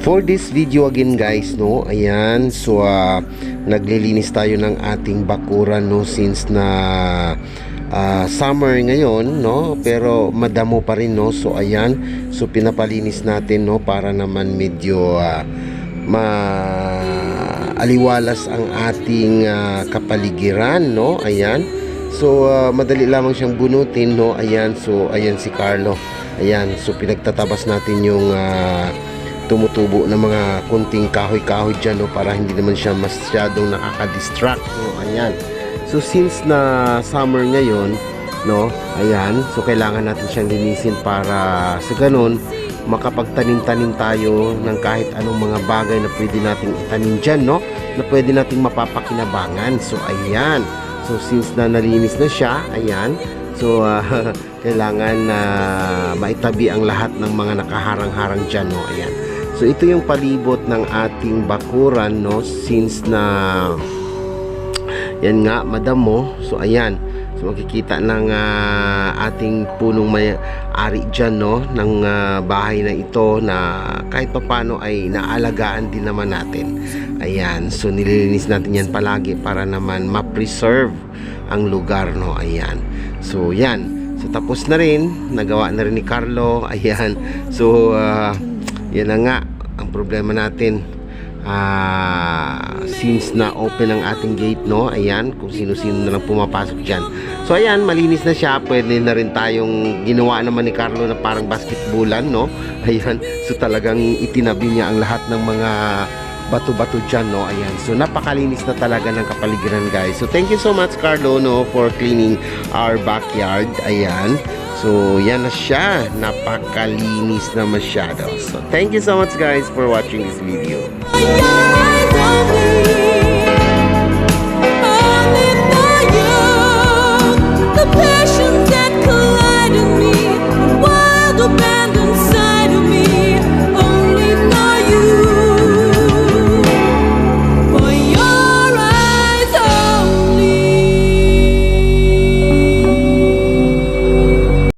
For this video again guys, no, ayan, so ah, naglilinis tayo ng ating bakuran, no, since na ah, summer ngayon, no, pero madamo pa rin, no, so ayan, so pinapalinis natin, no, para naman medyo ah, maaliwalas ang ating ah, kapaligiran, no, ayan, so ah, madali lamang siyang bunutin, no, ayan, so ayan si Carlo, ayan, so pinagtatabas natin yung ah, tumutubo ng mga kunting kahoy-kahoy dyan no, para hindi naman siya masyadong nakaka-distract no, ayan. So since na summer ngayon no, ayan. So kailangan natin siyang linisin para sa ganun makapagtanim-tanim tayo ng kahit anong mga bagay na pwede nating itanim dyan no, na pwede nating mapapakinabangan. So ayan. So since na nalinis na siya ayan. So ah, kailangan na maitabi ang lahat ng mga nakaharang-harang dyan no, ayan So ito yung palibot ng ating bakuran no since na yan nga madamo. So ayan. So makikita ng ah, ating punong may ari dyan no ng ah, bahay na ito na kahit papano ay naalagaan din naman natin. Ayan. So nililinis natin yan palagi para naman ma-preserve ang lugar no. Ayan. So yan. So tapos na rin, nagawa na rin ni Carlo. Ayan. So ah, yan na nga ang problema natin. Ah since na open ang ating gate no? Ayan kung sino-sino na lang pumapasok dyan. So ayan malinis na siya. Pwede na rin tayong ginawa naman ni Carlo na parang basketballan no? Ayan so talagang itinabi niya ang lahat ng mga bato-bato dyan no? Ayan so napakalinis na talaga ng kapaligiran guys. So thank you so much Carlo no? For cleaning our backyard. Ayan So, yan na siya. Napakalinis na masyado. So, thank you so much guys for watching this video.